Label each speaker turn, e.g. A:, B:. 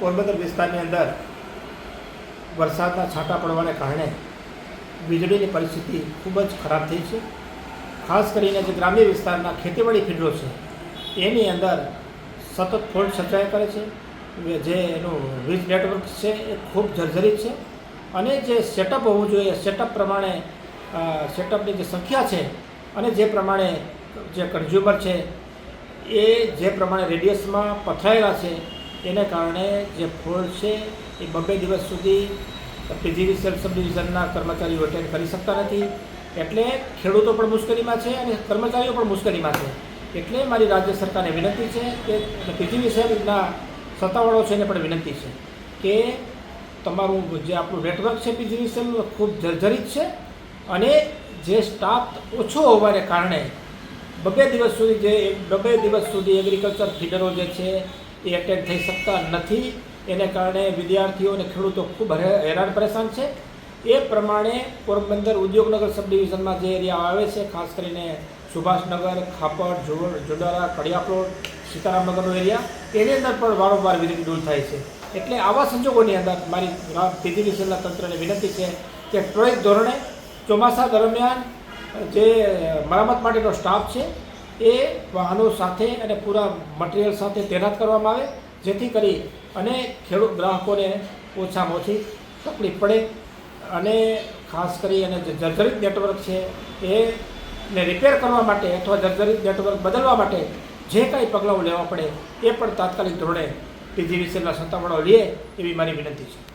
A: પોરબંદર વિસ્તારની અંદર વરસાદના છાંટા પડવાને કારણે વીજળીની પરિસ્થિતિ ખૂબ જ ખરાબ થઈ છે. ખાસ કરીને જે ગ્રામ્ય વિસ્તારના ખેતીવાડી ફીડરો છે, એની અંદર સતત ફોલ્ટ સર્જાયા કરે છે. જે એનું વીજ નેટવર્ક છે એ ખૂબ જર્જરિત છે અને જે સેટઅપ હોવું જોઈએ, સેટઅપ પ્રમાણે સેટઅપની જે સંખ્યા છે અને જે પ્રમાણે જે કન્ઝ્યુમર છે એ જે પ્રમાણે રેડિયસમાં પથરાયેલા છે એને કારણે જે ફોડ છે એ બબે દિવસ સુધી પીજીવીસીએલ સબ ડિવિઝનના કર્મચારીઓ અટેન્ડ કરી શકતા નથી. એટલે ખેડૂતો પણ મુશ્કેલીમાં છે અને કર્મચારીઓ પણ મુશ્કેલીમાં છે. એટલે મારી રાજ્ય સરકારને વિનંતી છે કે પીજીવીસીએલના સત્તાવાળો છે એને પણ વિનંતી છે કે તમારું જે આપણું નેટવર્ક છે પીજીવીસીએલ ખૂબ જર્જરિત છે અને જે સ્ટાફ ઓછો હોવાને કારણે બબે દિવસ સુધી જે બબે દિવસ સુધી એગ્રીકલ્ચર ફીડરો જે છે એ એટેન્ડ થઈ શકતા નથી. એને કારણે વિદ્યાર્થીઓ અને ખેડૂતો ખૂબ હેરાન પરેશાન છે. એ પ્રમાણે પોરબંદર ઉદ્યોગનગર સબ ડિવિઝનમાં જે એરિયા આવે છે, ખાસ કરીને સુભાષનગર ખાપડ જોડ જોડારા કડિયાપ્લોટ સીતારામનગરનો એરિયા, એની અંદર પણ વારંવાર વીજળી દૂર થાય છે. એટલે આવા સંજોગોની અંદર મારી પીજીવીસીએલના તંત્રને વિનંતી છે કે ત્વરિત ધોરણે ચોમાસા દરમિયાન જે મરામત માટેનો સ્ટાફ છે એ વાહનો સાથે અને પૂરા મટીરિયલ સાથે તૈનાત કરવામાં આવે, જેથી કરી અને ખેડૂત ગ્રાહકોને ઓછામાં ઓછી તકલીફ પડે અને ખાસ કરી અને જે જર્જરિત નેટવર્ક છે એ ને રિપેર કરવા માટે અથવા જર્જરિત નેટવર્ક બદલવા માટે જે કાંઈ પગલાઓ લેવા પડે, એ પણ તાત્કાલિક ધોરણે પીજીવીસીએલના સત્તાવાળાઓ લે એવી મારી વિનંતી છે.